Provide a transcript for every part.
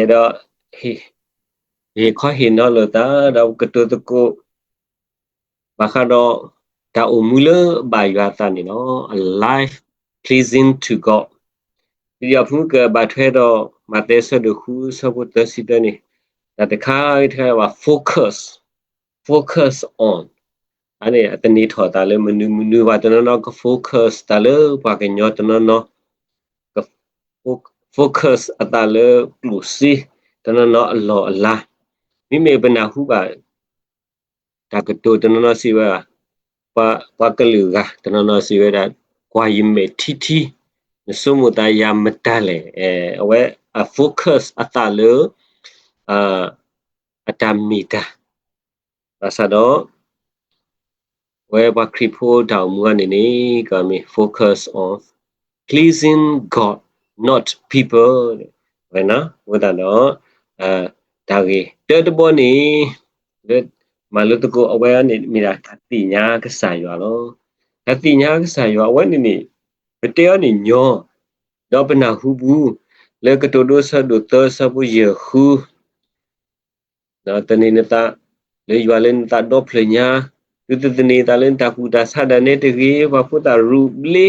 ye do he he kho he no lo ta da ka to to ko ba kha do da o mu le ba ya ta ni no a life pleasing to god ဒီရဖုကဘာထွဲတော့မတဲဆဒခုစဘတ်စီတနေဒါတခါထဲว่า focus focus on အနေအတနီထော်တာလေမနူမနူပါတနတော့ focus တာလေပါကညောတနတော့ focus အတာလေပလူစီတနတော့အလောအလားမိမေပနာဟုပါဒါကတိုတနတော့စီဝါပါပါကလူကတနတော့စီဝဲတာကွာယမေတီတီနစုမတယာမတလေအဲအဝဲ focus အတာလေအာအတမီတာဘာသာတော့ wherever kripo down muane ni kami focus on pleasing god not people ဝဲနော်ဝဒတော့အဲဒါကြီးတဲ့တဘောနေမလို့တကောအဝဲနေမိတာတိညာကစားရွာလို့အတိညာကစားရွာဝဲနေနေဘတဲနေညောတော့ပနာဟုဘူးလေကတိုဒိုဆဒိုတဆဘူးယခုတော့တနေနတာလေရွာလင်းတာတော့ဖလညာသူတတနေတာလင်းတာကူတာဆာဒနေတကြီးဘာဖုတာရူဘလီ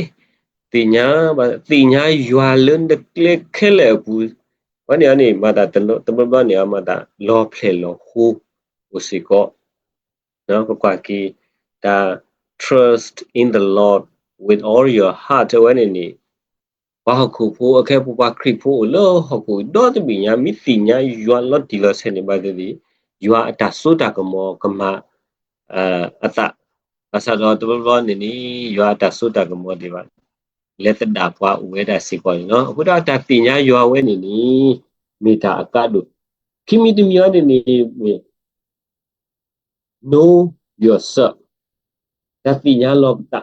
တင်ညာဘာတင်ညာရွာလင်းတကလခဲလေဘူးဘာနေအနေမတာတလို့တပပနေမတာလောဖလေလောဟူဥစီကောနော်ကွာကီဒါ trust in the lord with all your heart ဝဲနေနေဘာခုဖို့အခဲပူပါခရစ်ဖို့လောဟခုတော့တပညာမိတိညာရွာလော့ဒီလောဆယ်နေပါသေးတယ်ရွာအတဆိုတာကမောကမအာအတအစတော့တဘဘနေနီရွာတဆိုတာကမောဒီပါ လက်တဒါပွားဝဲတာစီကောနော်အခုတော့တတိညာရွာဝဲနေနီမိတာအကတ်တို့ခိမိတမီယောနေနီ know yourself တတိညာလောက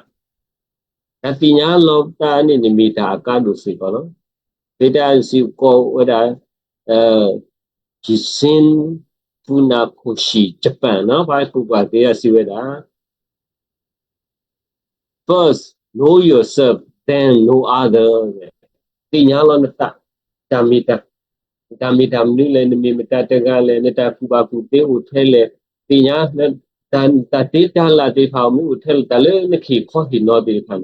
တတိညာလောကနေနိမိတာအကတ်တို့စီကောနော်ဒေတာစီကောဝဒအဲဂျီစင်ဖူနာကိုရှိဂျပန်နော်ဘာကူပါတေးရစီဝဲတာ first know yourself then know other တိညာလောနတတမီတာတမီတာမနုလေနမီမတတကလည်းနတကူပါကူတေးဦးထဲလေတိညာတန်တတေးတလာတေးဖောင်မှုထဲတလေနခိခေါ်ဟိနောတေးဖန်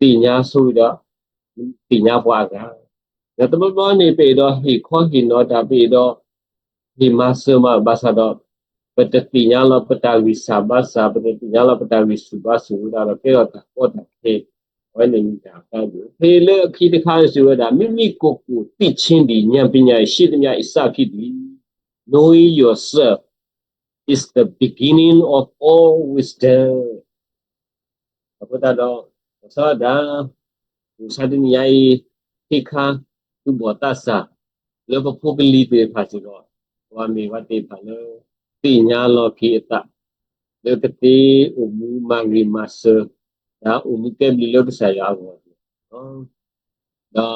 တိညာဆိုတော့တိညာဘွားကငါတမဘောနေပေတော့ဟိခေါ်ဟိနောတာပေတော့ himasama basado petetinya lo petawi sabasa petetinya lo petawi subasu da lo ke ta ko ta ke ဝိ နေမိတာပါဘူးဖေလေအခီတခါဆိုရတာမိမိကိုယ်ကိုသိချင်းဒီဉာဏ်ပညာရှိသမျှအစဖြစ်သည် knowing yourself is the beginning of all wisdom ဘုရားတော်သောတာဥစဒနိယိခိခာသူဘောတသလောဘပုဂ္ဂလိပေဖာစီတော့ဝါမေဝတိဖလတိညာလောခိအတလေကတိဥမူမဂိမဆ ဒါဥမူကေဘလီလောကဆရာဘောနော်ဒါ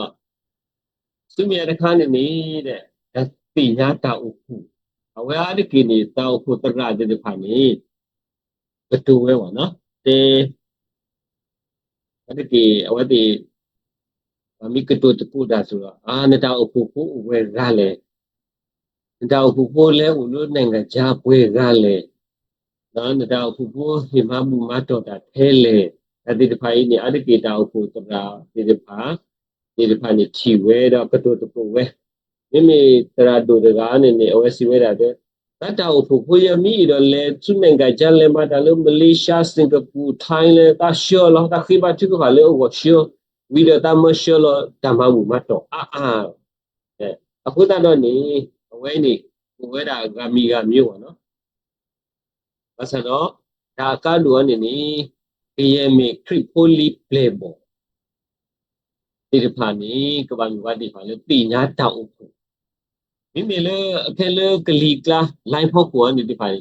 သူမြတ်ခါနေနေတဲ့တိညာတာဥခုအဝဲအဒီကိနေတာဥခုတရတဲ့ဖာနေဘတူဝဲဝနော်တေအဲ့ဒီအဝဲဒီမိကတူတပူဒါဆိုတော့အာနတာဥခုခုဝဲရလဲဒါဟုပိုးလဲဦးလို့နိုင်ငံခြားပွဲကလည်းနော်ဒါဟုပိုးဟိမမှုမတော်တာထဲလေအတိတဖိုင်းနေအတိကေတာဟုတရာဒီတဖာဒီတဖာနေချီဝဲတော့ကတိုတပဝဲမိမိတရာဒိုတကားနေနေအဝဲစီဝဲတာတဲ့တတဟုဖိုးဖိုးရမီတော့လေ သူနိုင်ငံခြားလဲမတာလို့မလေးရှားစင်ကာပူထိုင်းလဲတာရှောလောတာခိဘတိကကလေဝရှောဝီဒတာမရှောလောတမမှုမတော်အာအာအခုတတော့နေအဝဲနေကိုဝဲတာဂမီကမြို့ပါနော်ဘာစတော့ဒါကလူအနေနဲ့ PMA ခရစ်ပိုလီပလေဘောဒီဖာနီကဘာမီဝတ်ဒီဖာလေတိညာတောက်ဖို့မိမိလေအခဲလေကလီကလာလိုင်းဖောက်ကိုအနေဒီဖာနီ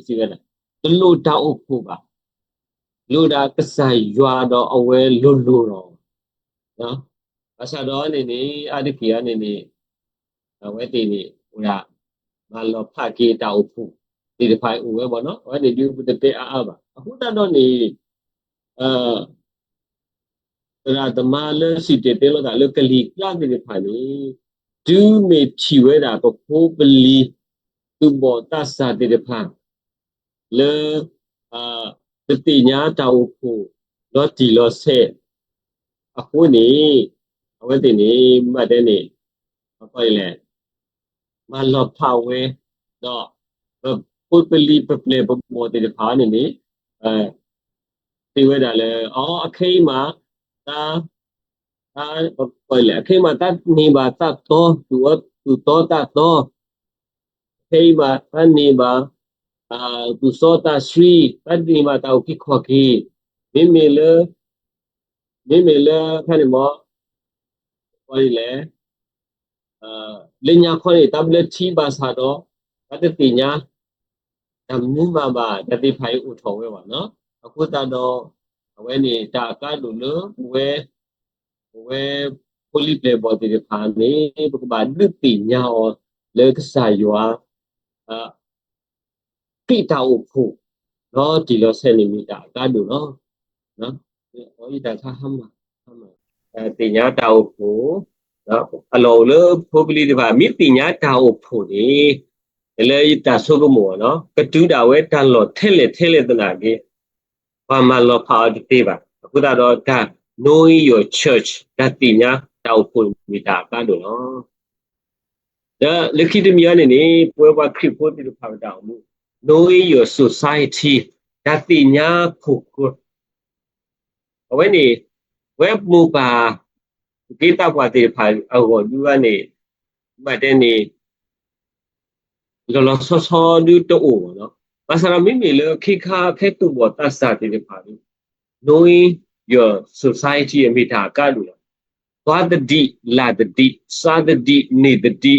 စီရတာတလို့တောက်ဖို့ပါလို့တာကဆိုင်ရွာတော့အဝဲလွတ်လို့တော့နော်အဆတော့အနေနဲ့အဒကီအနေနဲ့ဝဲတီနေဟိုကမလောဖကေတာဥဖုဒီတဖိုင်ဥပဲပေါ့နော်ဟောဒီဒီတပေအာပါအခုတတော့နေ အဲဒါဓမ္မလစီတေတေလို့ကလကလီကလာဒီဖိုင်နေဒူးမေဖြီဝဲတာပဖိုးပလီသူဘောတဆာတေတဖာလေအာတတိညာတောက်ဖို့လောတီလောဆဲအခုနေအဝဲတင်နေမှတ်တဲ့နေဘာပိုင်လဲမလောဖဝဲတော့ပုပလီပပလေဘမောတေတဖာနေနေအဲ ဒီဝဲတာလဲအော်အခိမှာဒါဒါပိုင်လဲအခိမှာတတ်နေပါတတ်တော့သူသူတော့တတ်တော့အခိမှာတတ်နေပါအာသူစောတာရှိတတ်နေမှာတောက်ခိခေါ်ခိမိမိလေမိမိလေခဏမောပိုင်လဲအာလညာခေါ်နေ tablet ချီပါစားတော့တတ်တိညာဓမ္မမပါတတိဖိုင်ဥထောဝဲပါနော် အခုတတော့အဝဲနေတာကလူလဝဲဝဲပိုလိပလေဘောတိဖာနေဘကဘာဒတိညာောလေကဆာယောအာပိတာဥဖို့နော်ဒီလိုဆယ်နီမီတာကလူနော်နော်ဟောဤတာခဟမဟမအဲတင်ညာတာဥဖို့နော်အလောလေဖိုပလီဒီပါမိတင်ညာတာဥဖို့နေလေတာဆုကမောနော်ကတူးတာဝဲတန်လောထဲလေထဲလေတနာကြီး ဘာမလောဖာတိပါအခုတော့ဒါ knowing your church ဒါတင်ညာတောက်ဖို့မိတာကတော့နော်ဒါလက်ခိတမီအနေနဲ့ပွဲပွားခရစ်ဖို့တိဖာတောက်မှု knowing your society ဒါတင်ညာဖို့ကိုအဝဲနေဝဲမူပါကိတပွားတိဖာအော်ဒီကနေမတဲ့နေလောလောဆော ဆောဒူတိုနော်ဘာသာမိမိလေခိခါဖက်တူဘောတတ်စာတိဖာ knowing your society အမိတာကလူလားသွားတတိလာတတိစားတတိနေတတိ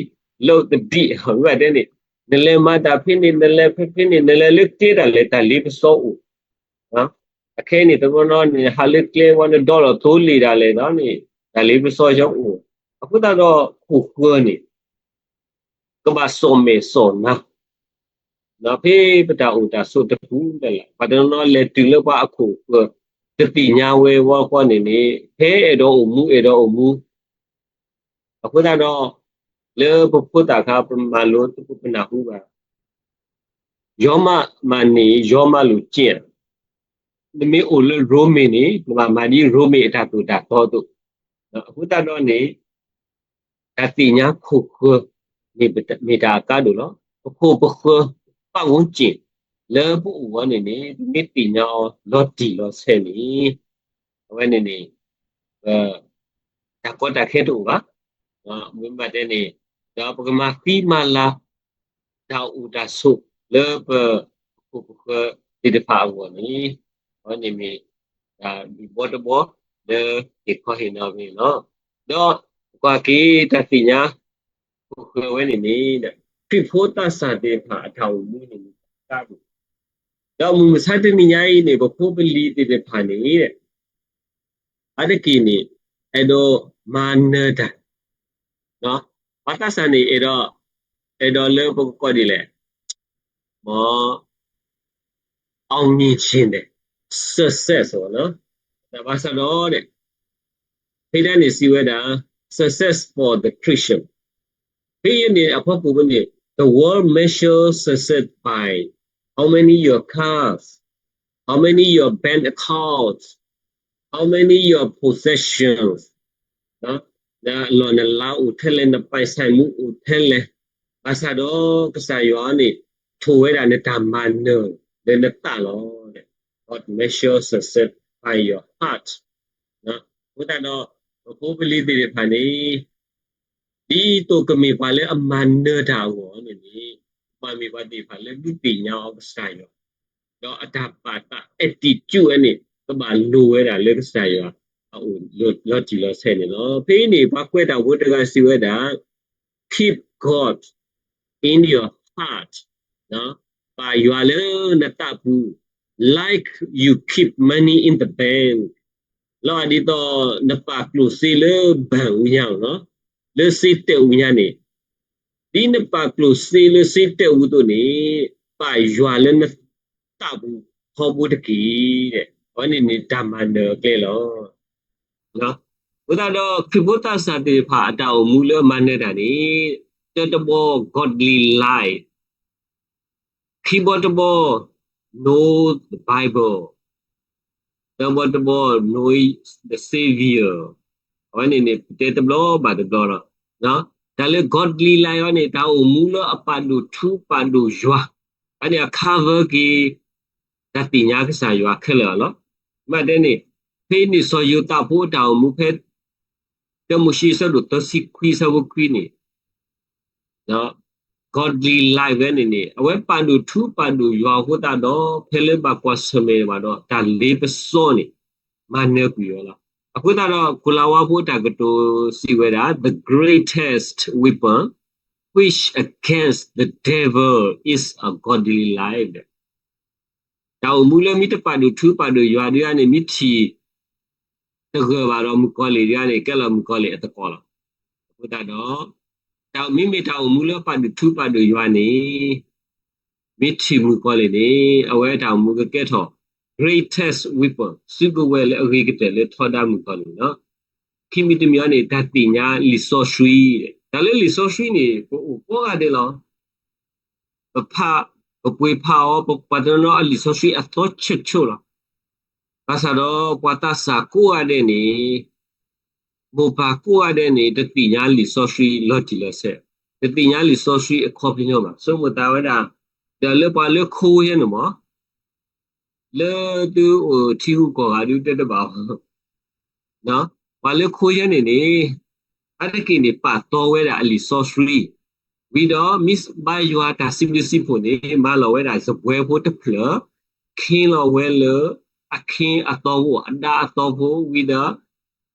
လို့တတိဟောရတဲ့နေနလေမတာဖိနေနလေဖိဖိနေနလေလက်တေးတယ်လေတလီပစောဦးနော်အခဲနေတော့နော်နေဟာလက် ကလေဝန်ဒေါ်လာထိုးလီတာလေနော်နေတလီပစောရောက်ဦးအခုတော့ခုခွန်းနေကဘာစုံမေစုံနာနော်ဖေးပတာဦးတာဆိုတပူးတယ်ဘာတော့နော်လေတူလပါအခုတတိညာဝဲဝါခွနေနေဖဲအဲ့တော့မူအဲ့တော့မူအခုတော့လေပပုတာခပမလို့တပုပနာဟုပါယောမမနီယောမလူကျင့်ဒီမေအိုလရိုမီနီမမာနီရိုမီတာတူတာတော့တူအခုတော့နေအတိညာခုခုနေမေတာကတို့နော်ခုပခု ပတ်ဝန်းကျင်လေပူဝနေနေမိတိညာလော်တီလော်ဆယ်နီဝနေနေအဲတကောတခဲတူပါအာမင်းမတဲ့နေဒါပကမာဖီမာလာဒါဥဒါဆုလေပခုခုဒီတဖာဝနီဝနေမီဒါဒီဘောတဘောလေဒီခေါ်ဟိနော်မီနော်တော့ကွာကီတတိညာခုခုဝနေနေတဲ့ ဖိဖို့တဆန်တဲ့ဖာအထောင်မှုနေတာဘူးတော့မူမစတဲ့နိညာရေးနေဘဖိုးပလီတဲ့ဖာနေတဲ့အဲ့ဒါကီနေအဲ့တော့မာနတာနော်ဘာသာစနေအဲ့တော့အဲ့တော့လေပုကောဒီလေမောအောင်မြင်ခြင်းတဲ့ success ဆိုနော်ဒါဘာသာတော့တဲ့ဖိတဲ့နေစီဝဲတာ success for the christian ဖိရနေအဖို့ကိုနေ the world measures success by how many your cars how many your bank accounts how many your possessions နော်ဒါလောနလာဦးထဲလဲနပိုင်ဆိုင်မှုဦးထဲလဲဘာသာတော့ကစားယောနေထိုးဝဲတာနဲ့ဓမ္မနောလဲနတလောတဲ့ God measure success by your heart နော်ဘုဒ္ဓတော့ဘိုးပလီတိဖာနေ ဒီတော့ကမေပါလဲအမန်နတာကိုနေနေပါမေပါတိဖာလဲဒီပညာအောင်ဆိုင်ရောတော့အတပါတာ attitude နဲ့ကဘာလိုဝဲတာလဲဆိုင်ရောဟိုလောလောကြည့်လောဆဲနေနော်ဖေးနေဘာကွဲတာဝတ်တကစီဝဲတာ keep god in your heart နော်ပါရွာလဲနတပူ like you keep money in the bank လောဒီတော့နပါကလို့စီလေဘန်ဦးညောင်းနော် လေစီတဲ့ဦးညနေဒီနပါကလို့စီလေစီတဲ့ဦးတို့နေပါရွာလဲနတပူဟောဘူးတကီတဲ့ဟောနေနေဓမ္မနကဲလောနော်ဘုဘုရားတော့ခိဘုတ္တစတိဖာအတောမူလမနေတာနေတတဘော godly life ခိဘတဘော know the bible တဘောတဘော know the savior ဟောနေနေတေတဘလောဘာတဘလောနော်ဒါလေ godly life ရောနေတာမူလအပတုထူပတုယွာအဲ့ဒါ cover ကတတိညာကစားယွာခဲလောနော်မတဲ့နေဖေးနေဆိုယူတာဖို့တောင်မူဖဲတမှုရှိစလို့တစီခွီစဝခွီနေနော် godly life ပဲနေနေအဝဲပန်တူထူပန်တူရွာဟုတ်တာတော့ဖဲလေဘကွာစမေပါတော့ဒါလေးပစောနေမနေကူရောလား အခုတော့ကုလာဝဖို့တာကတိုစီဝဲတာ the greatest weapon which against the devil is a godly life တောင်မူလမိတပန်တူထူပန်တူရွာတွေကနေမိချီတကယ်ပါတော့မကောလေတွေကနေကဲလမကောလေအတကောလားအခုတော့တောင်မိမိတောင်မူလပတ်ထူပတ်တို့ရွာနေမိချီမူကောလေနေအဝဲတောင်မူကကဲထော greatest weapon စုကဝဲလေအဝေကတဲ့လေထောတာမူကောလေနော်ခိမိတမြောနေတတိညာလီဆိုရွှီဒါလေလီဆိုရွှီနေပိုပိုကတဲ့လောပဖပပွေဖာအောပပဒနောအလီဆိုရွှီအတော့ချစ်ချိုလားဘာသာတော့ကွာတာစာကိုရတဲ့နေဘောပါကိုရတဲ့နေတတိညာလီဆိုရှိလော်တီလဆက်တတိညာလီဆိုရှိအခေါ်ပြညောမှာစုံမတာဝဒါဒါလေပါလေခိုးရနမ လေတူဟိုချီဟုကောကလူတက်တပါနော်ပါလေခိုးရနေနေအဲ့ဒီကိနေပါတော်ဝဲတာအလီဆိုရှိဝီတော့ miss by your ta simplicity ဖို့နေမလောဝဲတာစပွဲဖို့တဖလခင်းလောဝဲလအခင်းအတော်ဝအဒါအတော်ဖို့ဝီတော့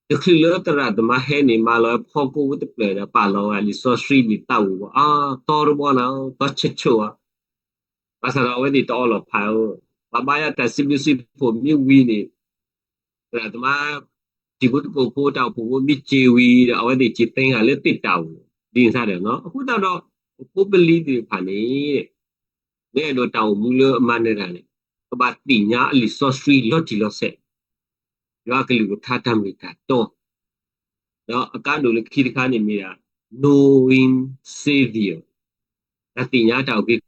တခလတရဒမဟဲနေမလာဖောကိုဝတ်ပလေပါလောအလီဆိုစရီလီတောက်အာတော်ဘောနာတော့ချစ်ချောပါစရာဝဲဒီတော်လောဖိုင် ဘာဘာယတစီဘစီဖို့မြဝီနေဒါဒမဒီဘုတ်ကိုပို့တောက်ဖို့မြချေဝီအဝဲဒီချစ်သိန်းကလည်းတစ်တောက်ဒီစားတယ်နော်အခုတော့ပုပလီဒီဖာနေတဲ့တော့တောင်မူလအမနေတာလေဘာတိညာအလီဆိုစရီလော်တီလော်ဆက်ရွာကလေးကိုထားတတ်မိတာတော့နော်အကတို့လည်းခိတခါနေမိတာ knowing savior တတိညာတောက်ပြီး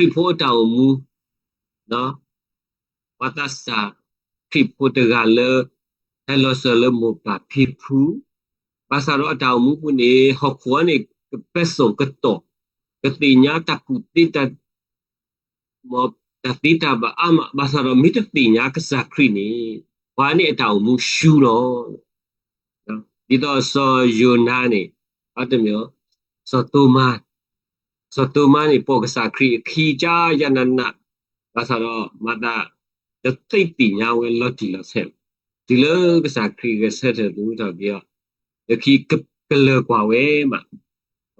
ဘာခိဖို့တောက်မူနော်ဝတ်သစာခိဖို့တကလည်းဟဲလောဆလမပါဖိဖူပါစာတော့တောက်မူပုနေဟောခွာနေပက်ဆုံကတော့ကတိညာတကုတိတမော tafita ba ama basaro mita tinya ka sakri ni wani ataw mu shu ro di to so yona ni အတမျိုးစတုမစတုမ နိပောကစာခရီခီကြယနနဘာသာတော့မတာတသိတိညာဝဲလော်တီလဆက်ဒီလိုကစာခရီကဆက်တဲ့သူတော့ပြောယခီကကလကွာဝဲမှာ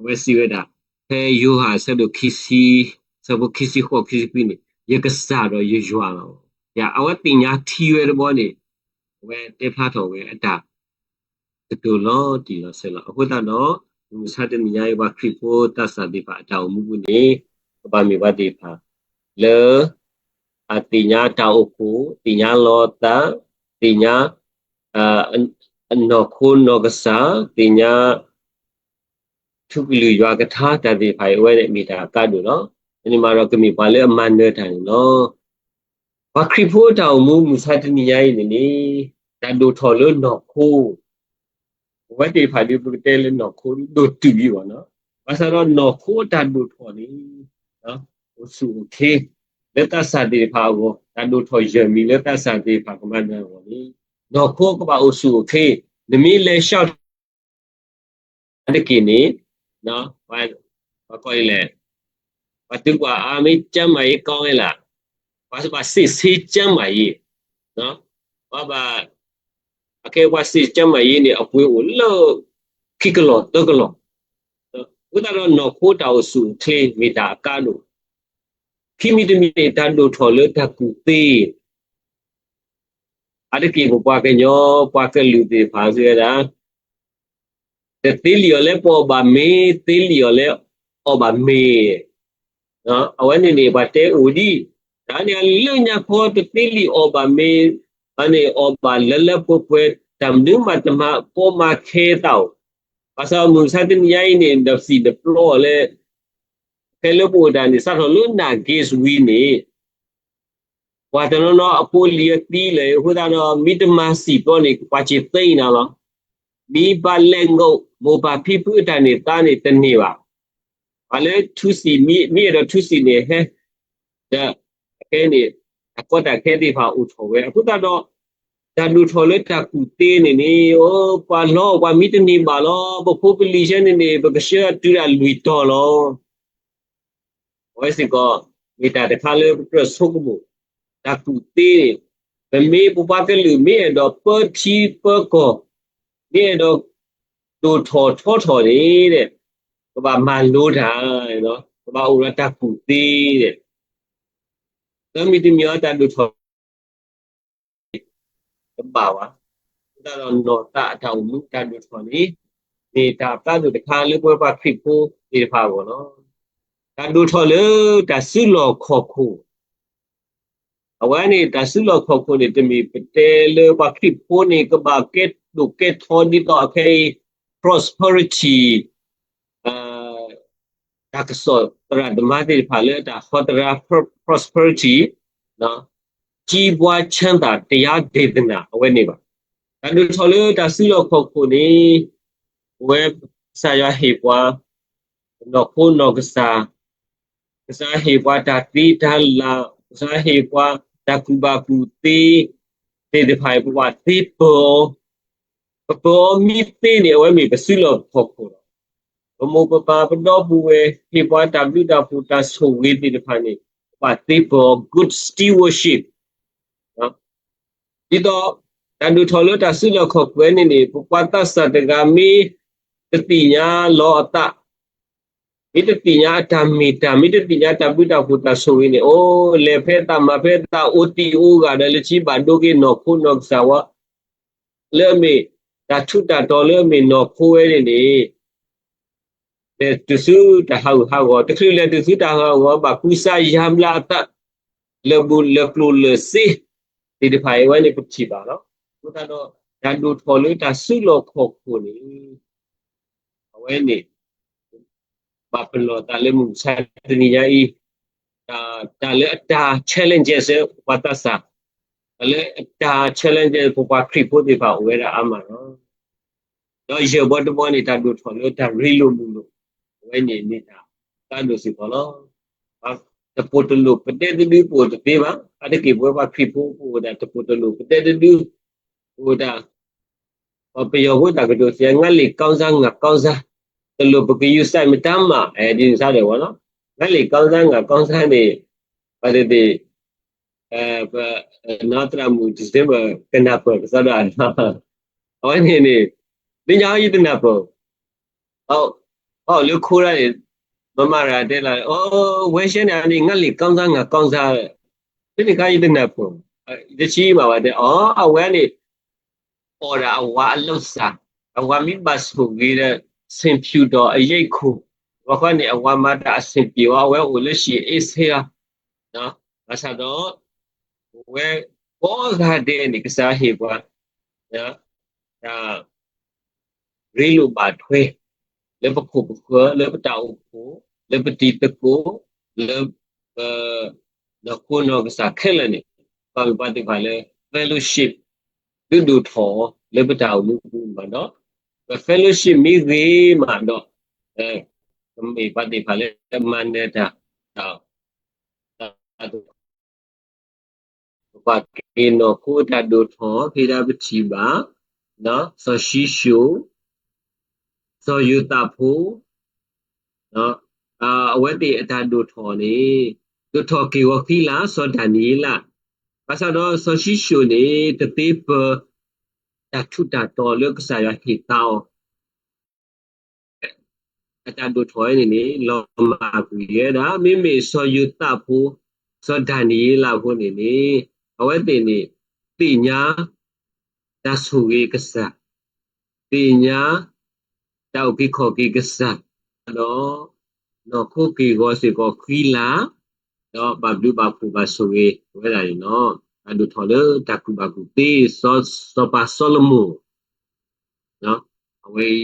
ဝဲစီဝဲတာဖဲယိုဟာဆက်လို့ခီစီစဘခီစီခေါခီစီပြနေရကစားတော့ရရွာတော့ရအဝတ်တင်ညာထီရွယ်တော့နေဝဲတေဖာတော်ဝဲအတာတူလောတီလောဆဲလောအခုတော့မစတဲ့ မြာယဘခရီပိုတသတိပါအတောင်မှုဘူးနေဘာမီဘတိဖာလေအတိညာတောက်ကိုတိညာလောတာတိညာအနောခုနောကစားတိညာထုကလူရွာကထားတတိဖိုင်ဝဲတဲ့မိတာကတ်လို့နော်ဒီမှာတော့ကမိပါလေအမှန်နဲ့တိုင်နော်ဘာခရီဖို့တောင်မူမူစာတနီရိုင်းနေနေတန်ဒိုထော်လို့နော်ခိုး ဝတ်တေဖာလီပုတဲလနော်ခိုးတို့တူပြီးပါနော်ဘာသာတော့နော်ခိုးတန်တို့ထော်နေနော်ဟိုစုခေလက်တဆာတေဖာကိုတန်တို့ထော်ရမီလက်တဆာတေဖာကမန်နော်ကိုနီနော်ခိုးကပါအစုခေနမီလဲလျှောက်တကိနေနော်ဘာဘာကိုလဲဘာတူကအာမေချမ်းမရေကောင်းရဲ့လားဘာစပါစစ်စစ်ချမ်းမရေနော်ဘာဘာ và bà xì xì trăm mấy đó và bà cái bà xì trăm mấy này ở quê uốn lơ khi cái lọ tôi cái lọ chúng ta nó khô đầu sụn thê vì đã ca đủ khi mi đi mi ta đồ thọ lỡ ta cụ tê à đây kia qua cái nhỏ qua cái lưu tê phá dưới đó để tí liều lấy bỏ bà mê tí liều lấy ở bà mê နော်အဝဲနေနေပါတဲဦးဒီဒါနေလညာဖို့တတိလီအော်ဘာမေ အနေအော်ဘာလလပပွဲ tam nu ma tama po ma khe tao pasal mu sa tin yai ni the si the floor le ke le bo da ni sa tho lu na gas wi ni wa ta no no a po li ti le hu da no mi ta ma si po ni kwa chi tai na lo mi ba le ngo mo ba phi pu da ni ta ni ta ni ba ဘာလဲသူစီမိမိရသူစီနေဟဲဒါခဲနေအ ကောတာခဲဒီဖာဥထောဝဲအခုတော့ဒါလူထောလက်တာကူတေးနေနေဩပါလောပါမိတနေပါလောပ population နေနေပကရှတူရလူတော်လောဝဲစီကမိတာတခါလေပြဆုကမှုဒါကူတေးဗမေပပကလူမေတော့ပချီပကောနေတော့တူထောထောထောနေတဲ့ကဘာမလို့တာနော်ကဘာဥရတကူသေးတဲ့ သမီးတမျိုးတလူထောဘာဝါဒါတော့တော့တာအထောင်မှုတလူထောနေနေတာတာတို့တခါလေးပွဲပါဖြစ်ဖို့ဒီဖာပေါ့နော်တလူထောလေတဆုလောခောခုအဝမ်းနေတဆုလောခောခုနေတမီပတဲလေပါဖြစ်ဖို့နေကဘာကက်ဒုကက်ထောဒီတော့အခေ prosperity ဒါကစောတရဓမ္မတိဖာလေတာဟောတရာ prosperity နော်ကြီးပွားချမ်းသာတရားဒေသနာအဝဲနေပါဒါတို့ထော်လေတာစီလောခောခုနေဝဲဆာရဟေပွားနော်ခုနော်ကစားကစားဟေပွားတာတိတလာကစားဟေပွားတာကူဘာကူတေတေတဖိုင်ပွားတေပေါ်ပေါ်မီတေနေဝဲမီပစီလောခောခု ဘမောပပပတော့ဘူးဝဲဖေပွားတဘလူတာဖူတာဆိုဝေးတိတဖာနေပါတေပေါ် good stewardship နော်ဒီတော့တန်ဒူထော်လို့တာဆုလခောကွဲနေနေပပတသတကမီတတိညာလောအတမိတတိညာဓမ္မိတာမိတတိညာတပုတ္တဖူတာဆိုဝေးနေအိုးလေဖဲတာမဖဲတာအိုတီအိုကလည်းချိပါဒိုကေနော်ခုနော်ဆာဝလေမေတာထုတာတော်လေမေနော်ခိုးဝဲနေနေ တစုတဟောဟောတခရလေတစုတဟောဘာကုစာယမ်လာတလဘူလပလူလစီဒီဒီဖိုင်ဝဲနေပချီပါနော်ဘုရားတော့ဓာတ်တို့ထော်လို့တာစုလောခောက်ခုနေဝဲနေဘာပလောတာလေမှုဆက်တနီယာဤတာတာလေအတာ challenges ဝတ်တဆာလေအတာ challenges ပပခရိဖို့ဒီပါဝဲရအမှာနော်တော့ရေဘတ်ဘောနေတာတို့ထော်လို့တာရီလိုမှုလို့ ဝဲနေနေတာတန်လို့စီဘောလို့တပိုတလူပတဲ့တူပိုတပေးပါအဲ့ဒီဘွဲပါဖိဖို့ဟိုဒါတပိုတလူပတဲ့တူဟိုဒါပပယောဟိုတာကတော့စီငါလီကောင်းစားငါကောင်းစားတလူပကယူဆိုင်မတမ်းမအဲဒီစားတယ်ဘောနော်ငါလီကောင်းစားငါကောင်းစားနေပါတယ်ဒီအဲနာတရမူဒီဇင်ဘာကနာပစဒါဟောနေနေပညာရေးတနာပေါ်ဟုတ် ဟောလူခိုးရတယ်မမရာတက်လာအော်ဝဲရှင်းတယ်အနေငတ်လီကောင်းစားငါကောင်းစားဒီဒီကကြီးတဲ့နပ်ဖို့ဒီချီမှာပါတဲ့အော်အဝဲနေအော်ရာအဝါအလုစားအဝါမိဘတ်ဖူကြီးတဲ့စင်ဖြူတော်အရေးခုဘခွနဲ့အဝါမတာအစင်ပြေဝဝဲဦးလရှိအေးဆေးနော်အစားတော့ဝဲဘောဂါတဲ့နေကစားဟေပွားနော်ဒါရီလူပါထွေး လေပခုပခုလေပတောက်ခုလေပတိတကိုလေအဲနခုနောကစားခဲလနေပါပတိပါလေ fellowship ဒုဒုထောလေပတောက်လူဘူးမနော် fellowship မိသေးမှာတော့အဲမေပတိပါလေမန္တတာတော့ပါကေနောကိုတဒုထောဖေရပတိပါနော်ဆိုရှိရှု စောယူတာဖို့နော်အာအဝတ်တိအတန်တို့ထော်နေတို့ထော်ကေဝခိလာစောဒနီလာဘာသာတော့စောရှိရှုနေတသေးပတထုတာတော်လကစားရဟိတောအတန်တို့ထော်နေနေလောမာကူရတာမိမိစောယူတာဖို့စောဒနီလာဖို့နေနေအဝတ်တိနေတိညာတဆုဝေကစားတိညာ တောက်ကိခောကိကစတော့နော်ခုကိကောစီကောခီလာတော့ဘဘလူဘဖူဘဆိုဝေဝဲလာနော်အဒူထော်လတကူဘကူတေစောစောပါဆောလမူနော်အဝေး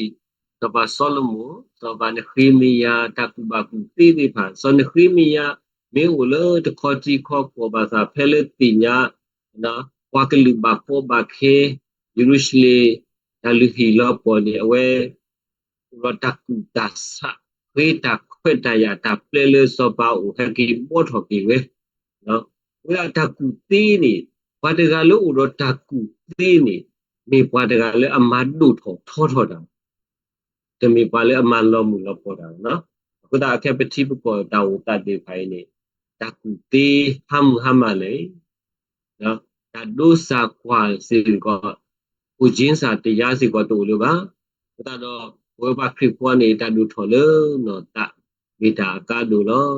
တော့ပါဆောလမိုတော့ပါနခိမီယာတကူပါကူတိတိဖာဆောနခိမီယာမေဝလတခေါတီခေါပေါ်ပါစာဖဲလက်တိညာနော်ဝါကလူပါပေါ်ပါခေယေရုရှလေဒါလူဟီလောပေါ်နေအဝဲ ရတကူဒါဆာဝေတာခွတ်တရတာပလေလေစောပါဦးဟကီပေါ်ထော်ကီဝဲနော်ဝေတာကူတီနေဘာတကလို့ရတကူတီနေမေပွားတကလည်းအမတ်ဒုထောထောထောတာတမေပါလေအမန်လောမှုလောပေါ်တာနော်အခုဒါအကပတိပပေါ်တာဝတတေဖိုင်းနေတကူတေဟမ်ဟမ်မလေနော်ဒါဒုစာကွာစေကောကိုချင်းစာတရားစီကောတူလို့ပါဒါတော့ ဝေဘခရစ်ပွားနေတာဒုထောလေနော်တမေတာအကဒုလော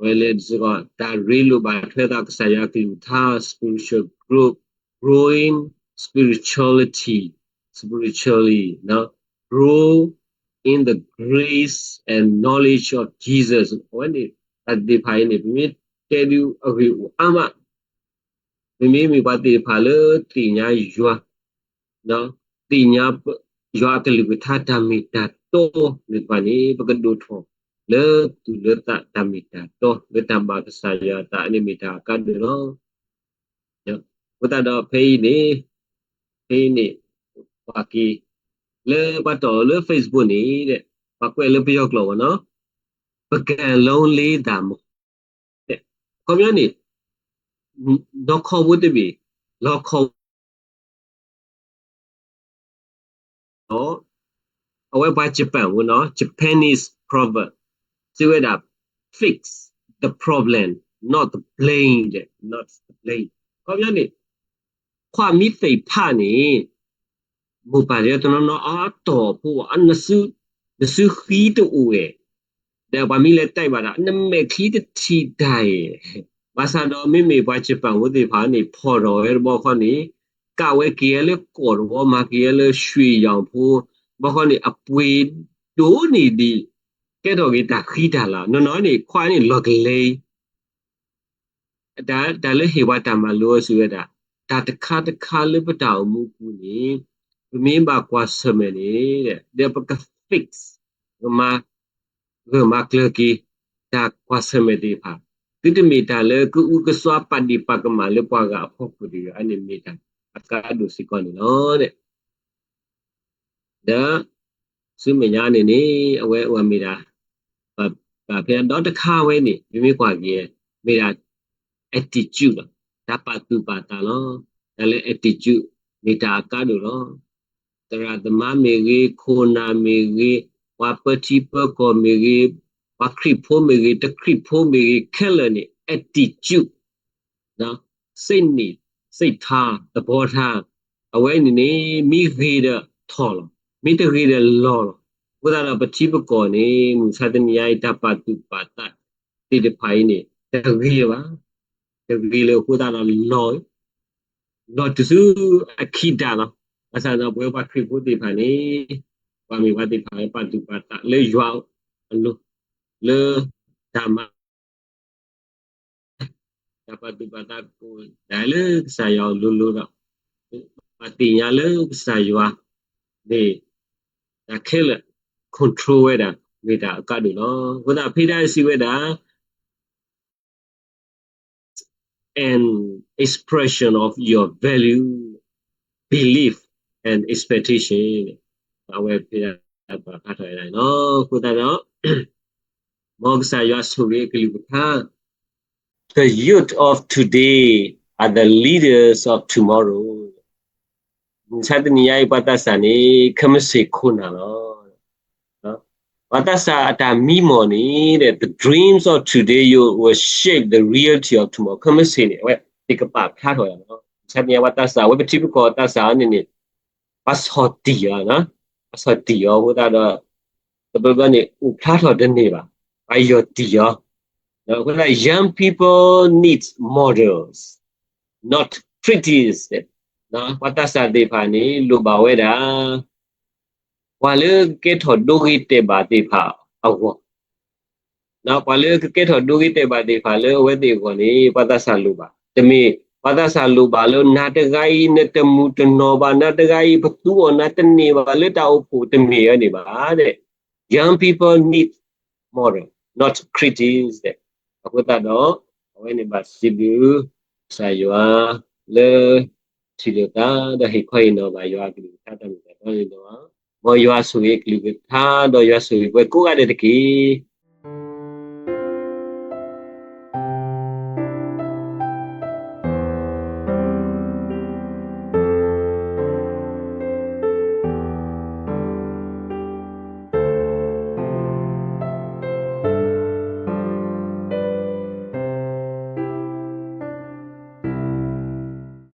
ဝဲလေဒီကောဒါရီလိုပါထွဲတာကဆရာကီသာ spiritual group growing spirituality spiritually now grow in the grace and knowledge of Jesus when it at the pine it me tell you agree ama မိမိမိပါတိဖာလေတိညာယွာနော်တိညာ ယွာကလေးကထာတမီတာတောလေပနိပကဒုထောလေသူလေတာတမီတာတောလေတမ္ဘာကဆာယတာအနိမီတာကတ်ဒေရောညဘုဒ္ဓတော်ဖေးနေဖေးနေပါကီလေပတ်တော်လေ Facebook နေတဲ့ဘာကွယ်လေပြောက်လို့နော်ပကံလုံးလေးတာမတဲ့ခေါမျိုးနေတော့ခေါ်ဖို့တ တော့အဝဲပါဂျပန်ဝနော် Japanese proverb စီဝဲတာ fix the problem not the blame not the blame ခေါမျိုးနေခွာမိသိဖနေမူပါရတနော်အာတော်ဖို့အနစုနစုခီတူဝဲတဲ့ဘာမီလက်တိုက်ပါလားနမေခီတတီတိုင်ဘာသာတော်မိမိပွားချပံဝတိဖာနေဖော်တော်ရဘောခနေ ကဝဲကီရလေကော်ဘောမာကီရလေရွှေရောင်ဖို့ဘောခနေအပွေဒိုးနေဒီကဲတော်ကြီးတခီတာလာနော်နော်နေခွာနေလော့ကလေးဒါဒါလေဟေဝတာမလို့ဆိုရတာဒါတခါတခါလေပတောင်မှုကူနေ remember ကွာစမနေတဲ့ဒီပက fix မှာဂမကလကီဒါကွာစမဒီဖာတိတမီတာလေကုဥကစွာပတ္တိပကမလေပွားကအဖို့ကူဒီအနိမီတာ အကာဒုစီကောနီနော်တဲ့ဒါစုမညာနေနေအဝဲအဝမီတာဘာဘာဖေတော့တခါဝဲနေမိမိကွာကြီးမီတာ attitude ဒါပတ်တူပါတာလောဒါလေ attitude နေတာကားလို့လောတရာသမမေကြီးခိုနာမေကြီးဝါပတိပကောမေကြီးဝါခရိဖိုမေကြီးတခရိဖိုမေကြီးခဲလနေ attitude နော်စိတ်နေ စိတ်ထားသဘောထားအဝဲနေနေမိခေတဲ့ထော်လောမိတခေတဲ့လောလောဘုရားတော်ပတိပကောနေမူသတ္တနိယတပတုပါတတိတဖိုင်းနေတခေပါတခေလေဘုရားတော်လောလောတစုအခိတာလောအစတော့ဘွယ်ပါခရိဘုတိဖာနေပါမီဝတိဖာပတုပါတလေရွာအလိုလေဓမ္မတ ပတုပါတကိုဒါလေစာယောလူလူတော့ပတိညာလေစာယောဒီဒါခဲလေ control ဝဲတာမိတာအကတူနော်ခုနဖိတိုင်းစီဝဲတာ and expression of your value belief and expectation အဝဲဖိတိုင်းပါဖတ်ထားရနော်ခုနတော့မောဂစာယောဆိုရကလိပခါ The youth of today are the leaders of tomorrow. သတ္တနိယပတ္တသနေခမစေခုနာလောနော်ပတ္တသအတာမိမော်နေတဲ့ the dreams of today you will shape the reality of tomorrow ခမစေနေဝဲဒီကပါဖတ်တော်ရနော်သတ္တနိယပတ္တသဝဲပတိပကောတ္တသအနေနဲ့ပတ်ဟောတီရနော်ပတ်ဟောတီရောဘုရားတော့တပည့်ကနေဥဖတ်တော်တဲ့နေပါအယောတီရော နော်ခုန young people need models not pretties နော်ဝတ္တသတေဖာနေလူပါဝဲတာဝါလေကေထောဒုဂိတေပါတေဖာအဝနော်ဝါလေကေထောဒုဂိတေပါတေဖာလေဝဲတေကိုနေဝတ္တသလူပါတမေဘာသာ စာလိုပါလို့နာတဂိုင်းနဲ့တမှုတနောပါနာတဂိုင်းဘသူောနာတနေပါလက်တောက်ဖို့တမေရနေပါတဲ့ young people need model not critics တဲ့အခုတော့ဝိနေပါစီဘူဆာယောလေချီလတာတဲ့ဟိခွိနောပါယောကလူထားတယ်တော့နေတော့မောယောဆွေကလူထားတော့ယောဆွေဘယ်ကိုရတဲ့တကေ